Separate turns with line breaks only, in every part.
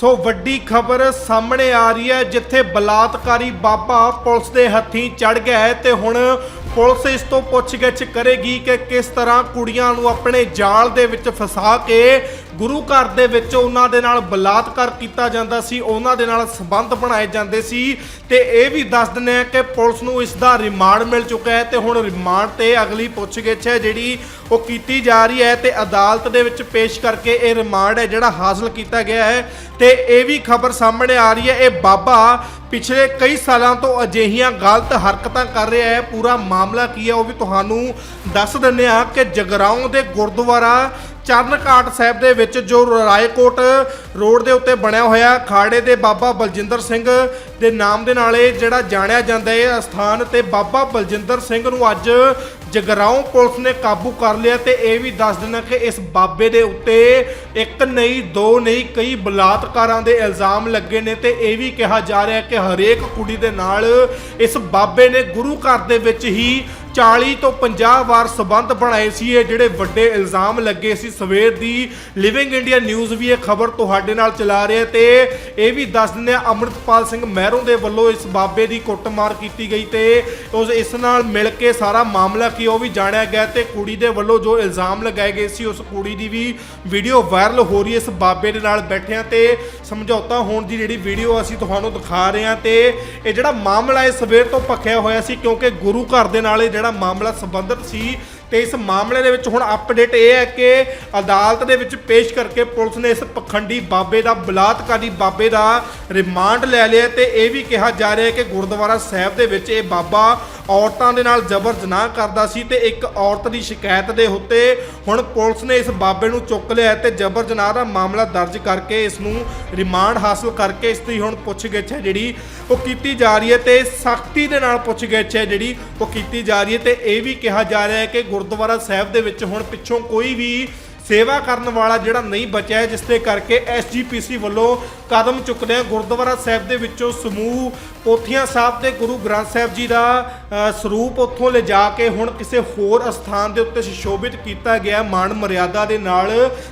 ਸੋ ਵੱਡੀ ਖਬਰ ਸਾਹਮਣੇ ਆ ਰਹੀ ਹੈ, ਜਿੱਥੇ ਬਲਾਤਕਾਰੀ ਬਾਬਾ ਪੁਲਿਸ ਦੇ ਹੱਥੀਂ ਚੜ ਗਿਆ ਹੈ ਤੇ ਹੁਣ ਪੁਲਿਸ ਇਸ ਤੋਂ ਪੁੱਛਗਿੱਛ ਕਰੇਗੀ ਕਿ ਕਿਸ ਤਰ੍ਹਾਂ ਕੁੜੀਆਂ ਨੂੰ ਆਪਣੇ ਜਾਲ ਦੇ ਵਿੱਚ ਫਸਾ ਕੇ ਗੁਰੂ ਘਰ ਦੇ ਵਿੱਚ ਉਹਨਾਂ ਦੇ ਨਾਲ ਬਲਾਤਕਾਰ ਕੀਤਾ ਜਾਂਦਾ ਸੀ, ਉਹਨਾਂ ਦੇ ਨਾਲ ਸੰਬੰਧ ਬਣਾਏ ਜਾਂਦੇ ਸੀ ਤੇ ਇਹ ਵੀ ਦੱਸ ਦਿੰਦੇ ਆ ਕਿ ਪੁਲਿਸ ਨੂੰ ਇਸ ਦਾ ਰਿਮਾਂਡ ਮਿਲ ਚੁੱਕਾ ਹੈ ਤੇ ਹੁਣ ਰਿਮਾਂਡ ਤੇ ਅਗਲੀ ਪੁੱਛਗਿੱਛ ਹੈ ਜਿਹੜੀ ਉਹ ਕੀਤੀ ਜਾ ਰਹੀ ਹੈ ਤੇ ਅਦਾਲਤ ਦੇ ਵਿੱਚ ਪੇਸ਼ ਕਰਕੇ ਇਹ ਰਿਮਾਂਡ ਹੈ ਜਿਹੜਾ ਹਾਸਲ ਕੀਤਾ ਗਿਆ ਹੈ ਤੇ ਇਹ ਵੀ ਖਬਰ ਸਾਹਮਣੇ ਆ ਰਹੀ ਹੈ, ਇਹ ਬਾਬਾ ਪਿਛਲੇ ਕਈ ਸਾਲਾਂ ਤੋਂ ਅਜਿਹੀਆਂ ਗਲਤ ਹਰਕਤਾਂ ਕਰ ਰਿਹਾ ਹੈ, ਪੂਰਾ ਮਾਮਲਾ ਕੀ ਹੈ ਉਹ ਵੀ ਤੁਹਾਨੂੰ ਦੱਸ ਦਿੰਦੇ ਆ ਕਿ ਜਗਰਾਉਂ ਦੇ ਗੁਰਦੁਆਰਾ ਚਰਨਕਾਟ ਸਾਹਿਬ ਦੇ ਵਿੱਚ ਜੋ ਰਾਏਕੋਟ ਰੋਡ ਦੇ ਉੱਤੇ ਬਣਿਆ ਹੋਇਆ ਖਾੜੇ ਦੇ ਬਾਬਾ ਬਲਜਿੰਦਰ ਸਿੰਘ ਦੇ ਨਾਮ ਦੇ ਨਾਲ ਇਹ ਜਿਹੜਾ ਜਾਣਿਆ ਜਾਂਦਾ ਹੈ, ਇਹ ਅਸਥਾਨ ਤੇ ਬਾਬਾ ਬਲਜਿੰਦਰ ਸਿੰਘ ਨੂੰ ਅੱਜ ਜਗਰਾਉਂ ਪੁਲਿਸ ਨੇ ਕਾਬੂ ਕਰ ਲਿਆ ਤੇ ਇਹ ਵੀ ਦੱਸ ਦਿੰਦਾ ਕਿ ਇਸ ਬਾਬੇ ਦੇ ਉੱਤੇ ਇੱਕ ਨਹੀਂ, ਦੋ ਨਹੀਂ, ਕਈ ਬਲਾਤਕਾਰਾਂ ਦੇ ਇਲਜ਼ਾਮ ਲੱਗੇ ਨੇ ਤੇ ਇਹ ਵੀ ਕਿਹਾ ਜਾ ਰਿਹਾ ਕਿ ਹਰੇਕ ਕੁੜੀ ਦੇ ਨਾਲ ਇਸ ਬਾਬੇ ਨੇ ਗੁਰੂ ਘਰ ਦੇ ਵਿੱਚ ਹੀ 40 ਤੋਂ 50 ਵਾਰ ਸਬੰਧ ਬਣਾਏ ਸੀ ਇਹ ਜਿਹੜੇ ਵੱਡੇ ਇਲਜ਼ਾਮ ਲੱਗੇ ਸੀ। ਸਵੇਰ ਦੀ ਲਿਵਿੰਗ ਇੰਡੀਆ ਨਿਊਜ਼ ਵੀ ਇਹ ਖਬਰ ਤੁਹਾਡੇ ਨਾਲ ਚਲਾ ਰਿਹਾ ਤੇ ਇਹ ਵੀ ਦੱਸ ਦਿੰਦੇ ਆ ਅੰਮ੍ਰਿਤਪਾਲ ਸਿੰਘ ਮਹਿਰੋਂ ਦੇ ਵੱਲੋਂ ਇਸ ਬਾਬੇ ਦੀ ਕੁੱਟਮਾਰ ਕੀਤੀ ਗਈ ਤੇ ਉਸ ਇਸ ਨਾਲ ਮਿਲ ਕੇ ਸਾਰਾ ਮਾਮਲਾ ਕੀ ਉਹ ਵੀ ਜਾਣਿਆ ਗਿਆ ਤੇ ਕੁੜੀ ਦੇ ਵੱਲੋਂ ਜੋ ਇਲਜ਼ਾਮ ਲਗਾਏ ਗਏ ਸੀ, ਉਸ ਕੁੜੀ ਦੀ ਵੀ ਵੀਡੀਓ ਵਾਇਰਲ ਹੋ ਰਹੀ ਹੈ, ਇਸ ਬਾਬੇ ਦੇ ਨਾਲ ਬੈਠਿਆਂ ਤੇ ਸਮਝੌਤਾ ਹੋਣ ਦੀ ਜਿਹੜੀ ਵੀਡੀਓ ਅਸੀਂ ਤੁਹਾਨੂੰ ਦਿਖਾ ਰਹੇ ਹਾਂ ਤੇ ਇਹ ਜਿਹੜਾ ਮਾਮਲਾ ਹੈ ਸਵੇਰ ਤੋਂ ਭਖਿਆ ਹੋਇਆ ਸੀ ਕਿਉਂਕਿ ਗੁਰੂ ਘਰ ਦੇ ਨਾਲ ਇਹ ਜਿਹੜਾ ਮਾਮਲਾ ਸੰਬੰਧਿਤ ਸੀ ਤੇ ਇਸ ਮਾਮਲੇ ਦੇ ਵਿੱਚ ਹੁਣ ਅਪਡੇਟ ਇਹ ਹੈ ਕਿ ਅਦਾਲਤ ਦੇ ਵਿੱਚ ਪੇਸ਼ ਕਰਕੇ ਪੁਲਿਸ ਨੇ ਇਸ ਪਖੰਡੀ ਬਾਬੇ ਦਾ, ਬਲਾਤਕਾਰੀ ਬਾਬੇ ਦਾ ਰਿਮਾਂਡ ਲੈ ਲਿਆ ਤੇ ਇਹ ਵੀ ਕਿਹਾ ਜਾ ਰਿਹਾ ਹੈ ਕਿ ਗੁਰਦੁਆਰਾ ਸਾਹਿਬ ਦੇ ਵਿੱਚ ਇਹ ਬਾਬਾ ਔਰਤਾਂ ਦੇ ਨਾਲ ਜ਼ਬਰ ਜਨਾਹ ਕਰਦਾ ਸੀ ਤੇ ਇੱਕ ਔਰਤ ਦੀ ਸ਼ਿਕਾਇਤ ਦੇ ਉੱਤੇ ਹੁਣ ਪੁਲਿਸ ਨੇ ਇਸ ਬਾਬੇ ਨੂੰ ਚੁੱਕ ਲਿਆ ਤੇ ਜ਼ਬਰ ਜਨਾਹ ਦਾ ਮਾਮਲਾ ਦਰਜ ਕਰਕੇ ਇਸ ਨੂੰ ਰਿਮਾਂਡ ਹਾਸਲ ਕਰਕੇ ਇਸ ਦੀ ਹੁਣ ਪੁੱਛਗਿੱਛ ਹੈ ਜਿਹੜੀ ਉਹ ਕੀਤੀ ਜਾ ਰਹੀ ਹੈ ਤੇ ਸਖਤੀ ਦੇ ਨਾਲ ਪੁੱਛਗਿੱਛ ਹੈ ਜਿਹੜੀ ਉਹ ਕੀਤੀ ਜਾ ਰਹੀ ਹੈ ਤੇ ਇਹ ਵੀ ਕਿਹਾ ਜਾ ਰਿਹਾ ਹੈ ਕਿ ਗੁਰਦੁਆਰਾ ਸਾਹਿਬ ਦੇ ਵਿੱਚ ਹੁਣ ਪਿੱਛੋਂ ਕੋਈ ਵੀ ਸੇਵਾ ਕਰਨ ਵਾਲਾ ਜਿਹੜਾ ਨਹੀਂ ਬਚਿਆ ਜਿਸ ਦੇ ਕਰਕੇ ਐਸਜੀਪੀਸੀ ਵੱਲੋਂ ਕਦਮ ਚੁੱਕਦੇ ਆ ਗੁਰਦੁਆਰਾ ਸਾਹਿਬ ਦੇ ਵਿੱਚੋਂ ਸਮੂਹ ਪੋਥੀਆਂ ਸਾਹਿਬ ਦੇ ਗੁਰੂ ਗ੍ਰੰਥ ਸਾਹਿਬ ਜੀ ਦਾ ਸਰੂਪ ਉੱਥੋਂ ਲਿਜਾ ਕੇ ਹੁਣ ਕਿਸੇ ਹੋਰ ਅਸਥਾਨ ਦੇ ਉੱਤੇ ਸੁਸ਼ੋਭਿਤ ਕੀਤਾ ਗਿਆ ਮਾਣ ਮਰਿਆਦਾ ਦੇ ਨਾਲ।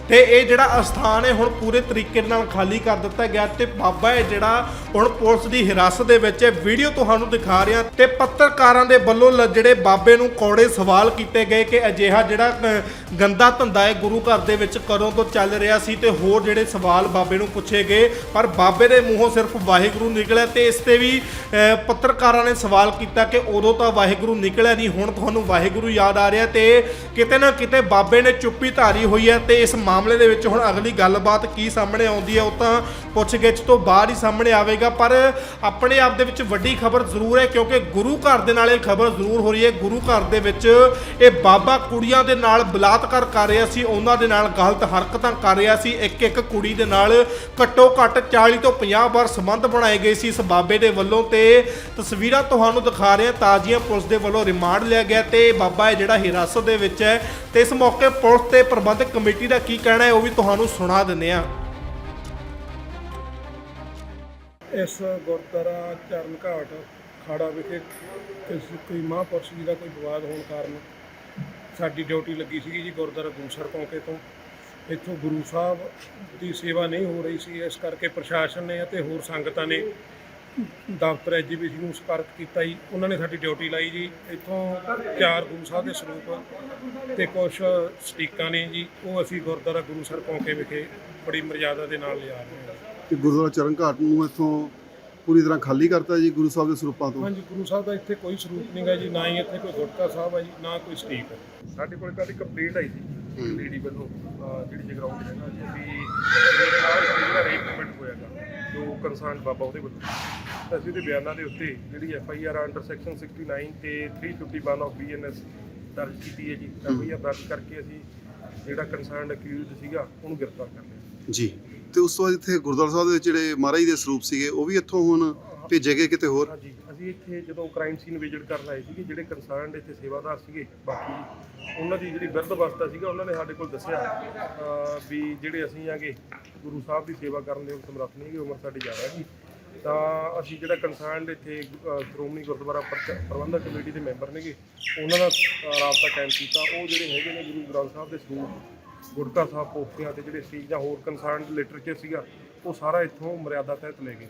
ਤੇ ਇਹ ਜਿਹੜਾ ਅਸਥਾਨ ਹੈ ਹੁਣ ਪੂਰੇ ਤਰੀਕੇ ਨਾਲ ਖਾਲੀ ਕਰ ਦਿੱਤਾ ਗਿਆ ਤੇ ਬਾਬਾ ਹੈ ਜਿਹੜਾ ਹੁਣ ਪੁਲਿਸ ਦੀ ਹਿਰਾਸਤ ਦੇ ਵਿੱਚ ਹੈ ਵੀਡੀਓ ਤੁਹਾਨੂੰ ਦਿਖਾ ਰਿਹਾ। ਤੇ ਪੱਤਰਕਾਰਾਂ ਦੇ ਵੱਲੋਂ ਲ- ਜਿਹੜੇ ਬਾਬੇ ਨੂੰ ਕੌੜੇ ਸਵਾਲ ਕੀਤੇ ਗਏ ਕਿ ਅਜਿਹਾ ਜਿਹੜਾ ਅ, ਗੰਦਾ ਧੰਦਾ ਹੈ ਗੁਰੂ ਘਰ ਦੇ ਵਿੱਚ ਕਦੋਂ ਤੋਂ ਚੱਲ ਰਿਹਾ ਸੀ ਤੇ ਹੋਰ ਜਿਹੜੇ ਸਵਾਲ ਬਾਬੇ ਨੂੰ ਪੁੱਛੇ ਗਏ, ਪਰ ਬਾਬੇ ਦੇ ਮੂੰਹੋਂ ਸਿਰਫ ਵਾਹਿਗੁਰੂ ਨਿਕਲਿਆ ਤੇ ਇਸ ਤੇ ਵੀ ਪੱਤਰਕਾਰਾਂ ਨੇ ਸਵਾਲ ਕੀਤਾ ਕਿ ਉਦੋਂ ਤਾਂ ਵਾਹਿਗੁਰੂ ਨਿਕਲਿਆ ਨਹੀਂ, ਹੁਣ ਤੁਹਾਨੂੰ ਵਾਹਿਗੁਰੂ ਯਾਦ ਆ ਰਿਹਾ ਤੇ ਕਿਤੇ ਨਾ ਕਿਤੇ ਬਾਬੇ ਨੇ ਚੁੱਪੀ ਧਾਰੀ ਹੋਈ ਹੈ ਤੇ ਇਸ ਮਾਮਲੇ ਦੇ ਵਿੱਚ ਹੁਣ ਅਗਲੀ ਗੱਲਬਾਤ ਕੀ ਸਾਹਮਣੇ ਆਉਂਦੀ ਹੈ ਉਹ ਤਾਂ ਪੁੱਛਗਿੱਛ ਤੋਂ ਬਾਅਦ ਹੀ ਸਾਹਮਣੇ ਆਵੇਗਾ, ਪਰ ਆਪਣੇ ਆਪ ਦੇ ਵਿੱਚ ਵੱਡੀ ਖਬਰ ਜ਼ਰੂਰ ਹੈ ਕਿਉਂਕਿ ਗੁਰੂ ਘਰ ਦੇ ਨਾਲ ਇਹ ਖਬਰ ਜ਼ਰੂਰ ਹੋ ਰਹੀ ਹੈ, ਗੁਰੂ ਘਰ ਦੇ ਵਿੱਚ ਇਹ ਬਾਬਾ ਕੁੜੀਆਂ ਦੇ ਨਾਲ ਬਲਾਤਕਾਰ ਕਰ ਰਿਹਾ ਸੀ, ਉਹਨਾਂ ਦੇ ਨਾਲ ਗਲਤ ਹਰਕਤਾਂ ਕਰ ਰਿਹਾ ਸੀ। ਇੱਕ ਇੱਕ ਕੁੜੀ ਦੇ ਨਾਲ ਘੱਟੋ ਘੱਟ 40 ਤੋਂ 50 ਵਾਰ ਸੰਬੰਧ ਬਣਾਏ ਗਏ ਸੀ ਇਸ ਬਾਬੇ ਦੇ ਵੱਲੋਂ ਤੇ ਤਸਵੀਰਾਂ ਤੁਹਾਨੂੰ ਦਿਖਾ ਰਹੇ ਤਾਜ਼ੀਆਂ ਪੁਲਿਸ ਦੇ ਵੱਲੋਂ ਰਿਮਾਂਡ ਲਿਆ ਗਿਆ ਤੇ ਬਾਬਾ ਹੈ ਜਿਹੜਾ ਹਿਰਾਸਤ ਦੇ ਵਿੱਚ ਹੈ, ਤੇ ਇਸ ਮੌਕੇ ਪੁਲਿਸ ਤੇ ਪ੍ਰਬੰਧਕ ਕਮੇਟੀ ਦਾ ਕੀ ਕਹਿਣਾ ਹੈ ਉਹ ਵੀ ਤੁਹਾਨੂੰ ਸੁਣਾ ਦਿੰਦੇ ਹਾਂ।
ਇਸ ਗੁਰਦੁਆਰਾ ਚਰਨ ਘਾਟ ਖਾੜਾ ਵਿਖੇ ਕਿਸੇ ਕੋਈ ਮਹਾਂਪੁਰਸ਼ ਜੀ ਦਾ ਕੋਈ ਵਿਵਾਦ ਹੋਣ ਕਾਰਨ ਸਾਡੀ ਡਿਊਟੀ ਲੱਗੀ ਸੀਗੀ ਜੀ ਗੁਰਦੁਆਰਾ ਗੁਰਸਰ ਪੌਂਕੇ ਤੋਂ। ਇੱਥੋਂ ਗੁਰੂ ਸਾਹਿਬ ਦੀ ਸੇਵਾ ਨਹੀਂ ਹੋ ਰਹੀ ਸੀ, ਇਸ ਕਰਕੇ ਪ੍ਰਸ਼ਾਸਨ ਨੇ ਅਤੇ ਹੋਰ ਸੰਗਤਾਂ ਨੇ ਦਫ਼ਤਰ ਐਜੀਪੀਸੀ ਨੂੰ ਸੰਪਰਕ ਕੀਤਾ ਜੀ। ਉਹਨਾਂ ਨੇ ਸਾਡੀ ਡਿਊਟੀ ਲਾਈ ਜੀ। ਇੱਥੋਂ ਚਾਰ ਗੁਰੂ ਸਾਹਿਬ ਦੇ ਸਰੂਪ ਤੇ ਕੁਝ ਸਟੀਕਾਂ ਨੇ ਜੀ। ਉਹ ਅਸੀਂ ਗੁਰਦੁਆਰਾ ਗੁਰੂਸਰ ਪੌਂਕੇ ਵਿਖੇ ਬੜੀ ਮਰਜ਼ਾਦਾ ਦੇ ਨਾਲ ਲਿਆ ਰਹੇ ਹਾਂ।
ਕਿ ਗੁਰਦੁਆਰਾ ਚਰਨ ਘਾਟ ਨੂੰ ਇੱਥੋਂ ਪੂਰੀ ਤਰ੍ਹਾਂ ਖਾਲੀ ਕਰਤਾ ਜੀ ਗੁਰੂ ਸਾਹਿਬ ਦੇ ਸਰੂਪਾਂ ਤੋਂ।
ਹਾਂਜੀ ਗੁਰੂ ਸਾਹਿਬ ਦਾ ਇੱਥੇ ਕੋਈ ਸਰੂਪ ਨਹੀਂਗਾ ਜੀ ਨਾ ਹੀ ਇੱਥੇ ਕੋਈ ਗੁਟਕਾ ਸਾਹਿਬ ਹੈ ਜੀ ਨਾ ਕੋਈ ਸਟੀਕ ਹੈ
ਸਾਡੇ ਕੋਲ ਕੱਲ੍ਹ ਇੱਕ ਕੰਪਲੇਂਟ ਆਈ ਸੀ ਲੇਡੀ ਵੱਲੋਂ ਜਿਹੜੀ ਜਗਰਾਉਂ ਦੇ ਰਹਿਣਾ ਜੀ ਵੀ ਮੇਰੇ ਨਾਲ ਜਿਹੜਾ ਰੇਪਮੈਂਟ ਹੋਇਆਗਾ ਜੋ ਕੰਸਰਨ ਬਾਬਾ ਉਹਦੇ ਵੱਲੋਂ। ਅਸੀਂ ਉਹਦੇ ਬਿਆਨਾਂ ਦੇ ਉੱਤੇ ਜਿਹੜੀ F I R under section 69 ਤੇ 351 ਆਫ ਬੀਐਨਐਸ ਦਰਜ ਕੀਤੀ ਹੈ ਜੀ। ਐਫ ਆਈ ਆਰ ਦਰਜ ਕਰਕੇ ਅਸੀਂ ਜਿਹੜਾ ਕੰਸਰਨ ਅਕਿਊਜ਼ਡ ਸੀਗਾ ਉਹਨੂੰ ਗ੍ਰਿਫਤਾਰ ਕਰ ਲਿਆ।
ਜੀ। ਤੇ ਉਸ ਤੋਂ ਬਾਅਦ ਇੱਥੇ ਗੁਰਦੁਆਰਾ ਸਾਹਿਬ ਦੇ ਵਿੱਚ ਜਿਹੜੇ ਮਹਾਰਾਜ ਦੇ ਸਰੂਪ ਸੀਗੇ ਉਹ ਵੀ ਇੱਥੋਂ ਹੁਣ ਭੇਜੇ ਗਏ ਕਿਤੇ ਹੋਰ?
ਹਾਂਜੀ। ਅਸੀਂ ਇੱਥੇ ਜਦੋਂ ਕ੍ਰਾਈਮ ਸੀਨ ਵਿਜ਼ਿਟ ਕਰਨ ਆਏ ਸੀਗੇ ਜਿਹੜੇ ਕੰਸਰਨਡ ਇੱਥੇ ਸੇਵਾਦਾਰ ਸੀਗੇ ਬਾਕੀ ਉਹਨਾਂ ਦੀ ਜਿਹੜੀ ਬਿਰਧ ਅਵਸਥਾ ਸੀਗਾ ਉਹਨਾਂ ਨੇ ਸਾਡੇ ਕੋਲ ਦੱਸਿਆ ਅਹ ਵੀ ਜਿਹੜੇ ਅਸੀਂ ਆਗੇ ਗੁਰੂ ਸਾਹਿਬ ਦੀ ਸੇਵਾ ਕਰਨ ਦੇ ਸਮਰੱਥ ਨਹੀਂ ਹੈਗੇ ਉਮਰ ਸਾਡੀ ਜ਼ਿਆਦਾ ਹੈਗੀ। ਤਾਂ ਅਸੀਂ ਜਿਹੜਾ ਕੰਸਰਨਡ ਇੱਥੇ, ਅਹ, ਸ਼੍ਰੋਮਣੀ ਗੁਰਦੁਆਰਾ ਪ੍ਰਚ- ਪ੍ਰਬੰਧਕ ਕਮੇਟੀ ਦੇ ਮੈਂਬਰ ਨੇਗੇ, ਉਹਨਾਂ ਦਾ, ਅਹ, ਰਾਬਤਾ ਕਾਇਮ ਕੀਤਾ। ਉਹ ਜਿਹੜੇ ਹੈਗੇ ਨੇ ਗੁਰੂ ਗ੍ਰੰਥ ਸਾਹਿਬ ਦੇ ਸਰੂਪ ਗੁਰਕਾ ਸਾਹਿਬ ਪੋਖਤਿਆਂ ਤੇ ਜਿਹੜੇ ਸੀ ਜਾਂ ਹੋਰ ਕੰਸਰਨਡ ਲਿਟਰੇਚਰ ਸੀਗਾ, ਉਹ ਸਾਰਾ ਇੱਥੋਂ ਮਰਿਆਦਾ ਤਹਿਤ ਲੈ ਗਏ